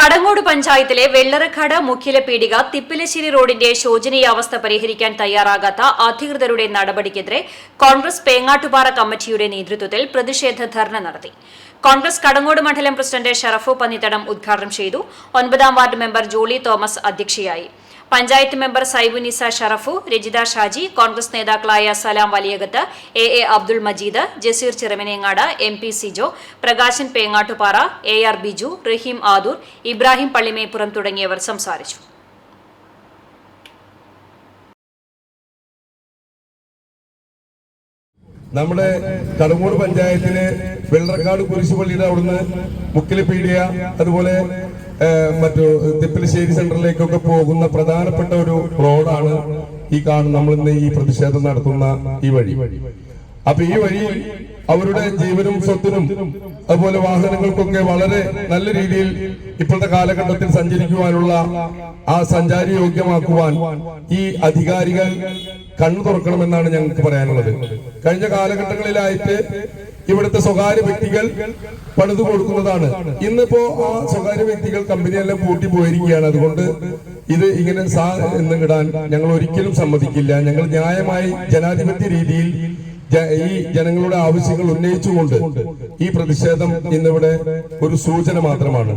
കടങ്ങോട് പഞ്ചായത്തിലെ വെള്ളറക്കാട് മുഖ്യല പീടിക തിപ്പിലശ്ശേരി റോഡിന്റെ ശോചനീയാവസ്ഥ പരിഹരിക്കാൻ തയ്യാറാകാത്ത അധികൃതരുടെ നടപടിക്കെതിരെ കോൺഗ്രസ് പേങ്ങാട്ടുപാറ കമ്മിറ്റിയുടെ നേതൃത്വത്തിൽ പ്രതിഷേധ ധർണ നടത്തി. കോൺഗ്രസ് കടങ്ങോട് മണ്ഡലം പ്രസിഡന്റ് ഷറഫു പന്നിത്തടം ഉദ്ഘാടനം ചെയ്തു. ഒൻപതാം വാർഡ് മെമ്പർ ജോളി തോമസ് അധ്യക്ഷയായി. പഞ്ചായത്ത് മെമ്പർ സൈബുനിസ ഷറഫു രജിത ഷാജി കോൺഗ്രസ് നേതാക്കളായ Salam Valiyakath A A Abdul Majeed Jaseer Chiramanengad M P Sijo Prakashan Pengattupara A R Biju Rahim Adoor Ibrahim Pallimeppuram തുടങ്ങിയവർ സംസാരിച്ചു. നമ്മുടെ കടമൂട് പഞ്ചായത്തിലെ വെള്ളക്കാട് കുരിശുപള്ളിയുടെ അവിടുന്ന് മുക്കിലിപ്പീടിയ അതുപോലെ ഏഹ്, മറ്റു തിപ്പലശ്ശേരി സെന്ററിലേക്കൊക്കെ പോകുന്ന പ്രധാനപ്പെട്ട ഒരു റോഡാണ് ഈ കാണുന്ന നമ്മൾ ഇന്ന് ഈ പ്രതിഷേധം നടത്തുന്ന ഈ വഴി. അപ്പൊ ഈ വഴി അവരുടെ ജീവനും സ്വത്തിനും അതുപോലെ വാഹനങ്ങൾക്കൊക്കെ വളരെ നല്ല രീതിയിൽ ഇപ്പോഴത്തെ കാലഘട്ടത്തിൽ സഞ്ചരിക്കുവാനുള്ള ആ സഞ്ചാരി യോഗ്യമാക്കുവാൻ ഈ അധികാരികൾ കണ്ണു തുറക്കണമെന്നാണ് ഞങ്ങൾക്ക് പറയാനുള്ളത്. കഴിഞ്ഞ കാലഘട്ടങ്ങളിലായിട്ട് ഇവിടുത്തെ സ്വകാര്യ വ്യക്തികൾ പണിതു കൊടുക്കുന്നതാണ്. ഇന്നിപ്പോ ആ സ്വകാര്യ വ്യക്തികൾ കമ്പനിയെല്ലാം പൂട്ടി പോയിരിക്കുകയാണ്. അതുകൊണ്ട് ഇത് ഇങ്ങനെ സാ എന്ന് ഇടാൻ ഞങ്ങൾ ഒരിക്കലും സമ്മതിക്കില്ല. ഞങ്ങൾ ന്യായമായി ജനാധിപത്യ രീതിയിൽ ഈ ജനങ്ങളുടെ ആവശ്യങ്ങൾ ഉന്നയിച്ചുകൊണ്ട് ഈ പ്രതിഷേധം ഇന്നിവിടെ ഒരു സൂചന മാത്രമാണ്.